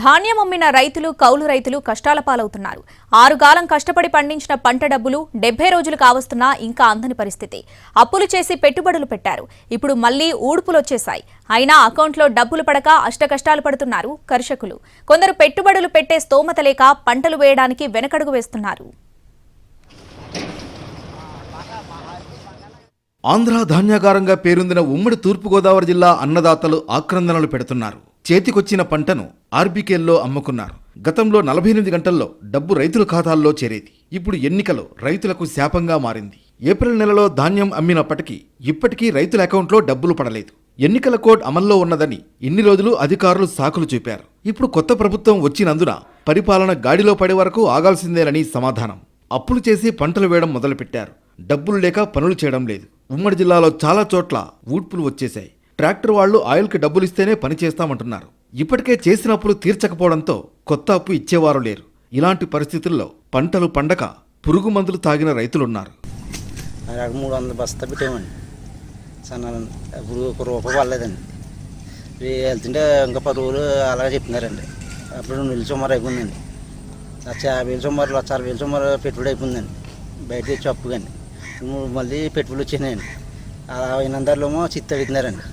ధాన్యం అమ్మిన రైతులు కౌలు రైతులు కష్టాల పాలవుతున్నారు. ఆరుగాలం కష్టపడి పండించిన పంట డబ్బులు డెబ్బై రోజులు కావస్తున్నా ఇంకా అందని పరిస్థితి. అప్పులు చేసి పెట్టుబడులు పెట్టారు. ఇప్పుడు మళ్ళీ ఊడుపులొచ్చేశాయి. అయినా అకౌంట్లో డబ్బులు పడక అష్టకష్టాలు పడుతున్నారు కర్షకులు. కొందరు పెట్టుబడులు పెట్టే స్తోమత లేక పంటలు వేయడానికి వెనకడుగు వేస్తున్నారు. ఆంధ్ర ధాన్యాగారంగా పేరొందిన ఉమ్మడి తూర్పుగోదావరి జిల్లా అన్నదాతలు ఆక్రందనలు పెడుతున్నారు. చేతికొచ్చిన పంటను ఆర్బీకేల్లో అమ్ముకున్నారు. గతంలో నలభై ఎనిమిది గంటల్లో డబ్బు రైతుల ఖాతాల్లో చేరేది. ఇప్పుడు ఎన్నికలు రైతులకు శాపంగా మారింది. ఏప్రిల్ నెలలో ధాన్యం అమ్మినప్పటికీ ఇప్పటికీ రైతుల అకౌంట్లో డబ్బులు పడలేదు. ఎన్నికల కోడ్ అమల్లో ఉన్నదని ఇన్ని రోజులు అధికారులు సాకులు చూపారు. ఇప్పుడు కొత్త ప్రభుత్వం వచ్చినందున పరిపాలన గాడిలో పడే వరకు ఆగాల్సిందేనని సమాధానం. అప్పులు చేసి పంటలు వేయడం మొదలుపెట్టారు. డబ్బులు లేక పనులు చేయడం లేదు. ఉమ్మడి జిల్లాలో చాలా చోట్ల ఊడ్పులు వచ్చేశాయి. ట్రాక్టర్ వాళ్ళు ఆయిల్కి డబ్బులు ఇస్తేనే పని చేస్తామంటున్నారు. ఇప్పటికే చేసిన అప్పులు తీర్చకపోవడంతో కొత్త అప్పు ఇచ్చేవారు లేరు. ఇలాంటి పరిస్థితుల్లో పంటలు పండక పురుగు మందులు తాగిన రైతులున్నారు. మూడు వందల బస్తా పెట్టామండి సన్నాలండి ఇప్పుడు ఒక రూపాయి పడలేదండి. వెళ్తుంటే ఇంకా పది రోజులు అలాగే చెప్తున్నారండి అప్పుడు రెండు వేలు సుమారు అయిపోయిందండి. లక్ష యాభై వేలు సుమారు లక్ష అరవై వేలు సుమారు పెట్టుబడి అయిపోయిందండి. బయట తెచ్చి అప్పు కానీ మళ్ళీ పెట్టుబడులు వచ్చినాయండి అలా అయినందరిలోమో చిత్త అడుగుతున్నారండి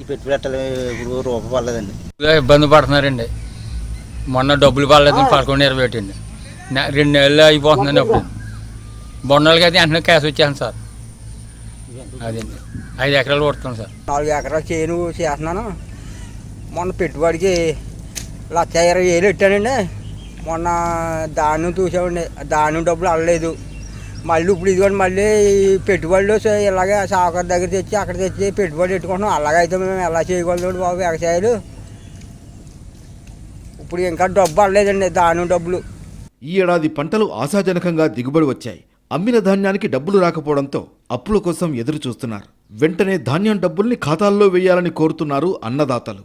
ఈ పెట్టుబడి ఇప్పుడు రూపాయి పడలేదండి. ఇలా ఇబ్బంది పడుతున్నారండి. మొన్న డబ్బులు పడలేదు పదకొండు ఇరవై ఒకటి అండి. రెండు నెలలు అయిపోతుందండి అప్పుడు. బొన్నలకి అయితే వెంటనే క్యాష్ వచ్చేస్తాను సార్. అదండి ఐదు ఎకరాలు కొడుతాం సార్. నాలుగు ఎకరాల చేను చేస్తున్నాను. మొన్న పెట్టుబడికి లక్ష ఇరవై వేలు పెట్టానండి. మొన్న ధాన్యం చూసామండి ధాన్యం డబ్బులు అల్లలేదు మళ్ళీ ఇప్పుడు ఇదిగోండి మళ్ళీ పెట్టుబడులు ఇలాగే సాకర్ దగ్గర తెచ్చి అక్కడ తెచ్చి పెట్టుబడి పెట్టుకుంటున్నాం. అలాగైతే మేము ఎలా చేయగలుగుతాం బాబు వ్యవసాయాలు? ఇప్పుడు ఇంకా డబ్బు అడలేదండి ధాన్యం డబ్బులు. ఈ ఏడాది పంటలు ఆశాజనకంగా దిగుబడి వచ్చాయి. అమ్మిన ధాన్యానికి డబ్బులు రాకపోవడంతో అప్పుల కోసం ఎదురు చూస్తున్నారు వెంటనే ధాన్యం డబ్బుల్ని ఖాతాల్లో వేయాలని కోరుతున్నారు అన్నదాతలు.